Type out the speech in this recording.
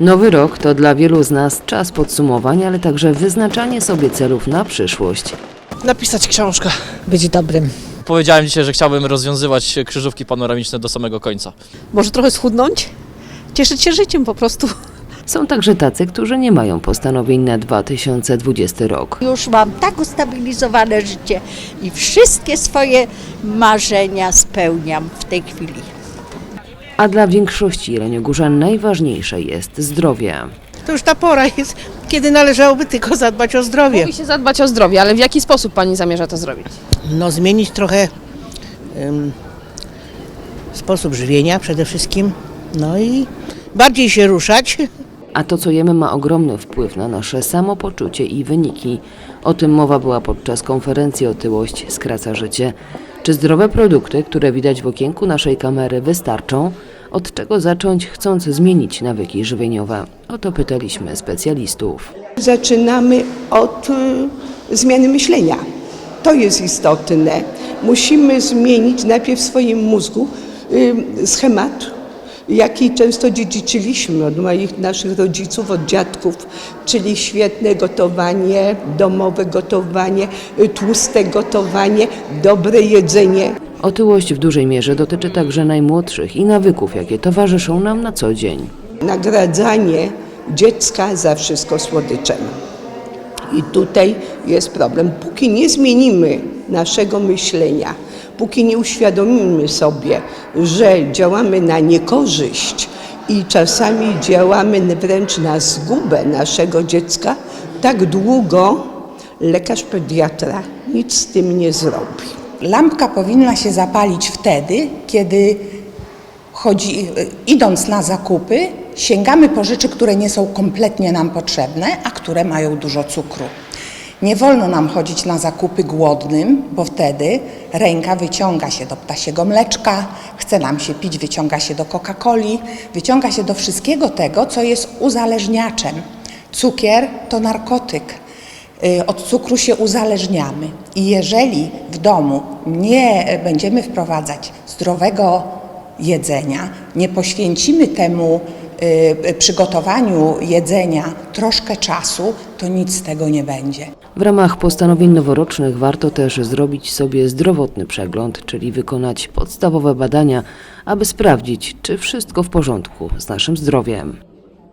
Nowy rok to dla wielu z nas czas podsumowania, ale także wyznaczanie sobie celów na przyszłość. Napisać książkę. być dobrym. Powiedziałem dzisiaj, że chciałbym rozwiązywać krzyżówki panoramiczne do samego końca. Może trochę schudnąć? Cieszyć się życiem po prostu. Są także tacy, którzy nie mają postanowień na 2020 rok. Już mam tak ustabilizowane życie i wszystkie swoje marzenia spełniam w tej chwili. A dla większości jeleniogórzan najważniejsze jest zdrowie. To już ta pora jest, kiedy należałoby tylko zadbać o zdrowie. Mówi się zadbać o zdrowie, ale w jaki sposób pani zamierza to zrobić? No zmienić trochę em, sposób żywienia przede wszystkim. No i bardziej się ruszać. A to, co jemy, ma ogromny wpływ na nasze samopoczucie i wyniki. O tym mowa była podczas konferencji Otyłość skraca życie. Czy zdrowe produkty, które widać w okienku naszej kamery, wystarczą? Od czego zacząć, chcąc zmienić nawyki żywieniowe? O to pytaliśmy specjalistów. Zaczynamy od y, zmiany myślenia. To jest istotne. Musimy zmienić najpierw w swoim mózgu y, schemat, jaki często dziedziczyliśmy od moich naszych rodziców, od dziadków, czyli świetne gotowanie, domowe gotowanie, y, tłuste gotowanie, dobre jedzenie. Otyłość w dużej mierze dotyczy także najmłodszych i nawyków, jakie towarzyszą nam na co dzień. nagradzanie dziecka za wszystko słodyczem. I tutaj jest problem. Póki nie zmienimy naszego myślenia, póki nie uświadomimy sobie, że działamy na niekorzyść i czasami działamy wręcz na zgubę naszego dziecka, tak długo lekarz pediatra nic z tym nie zrobi. Lampka powinna się zapalić wtedy, kiedy chodzi, idąc na zakupy, sięgamy po rzeczy, które nie są kompletnie nam potrzebne, a które mają dużo cukru. Nie wolno nam chodzić na zakupy głodnym, bo wtedy ręka wyciąga się do ptasiego mleczka, chce nam się pić, wyciąga się do Coca-Coli, wyciąga się do wszystkiego tego, co jest uzależniaczem. Cukier to narkotyk. Y, Od cukru się uzależniamy. I jeżeli w domu nie będziemy wprowadzać zdrowego jedzenia, nie poświęcimy temu y, y, przygotowaniu jedzenia troszkę czasu, to nic z tego nie będzie. W ramach postanowień noworocznych warto też zrobić sobie zdrowotny przegląd, czyli wykonać podstawowe badania, aby sprawdzić, czy wszystko w porządku z naszym zdrowiem.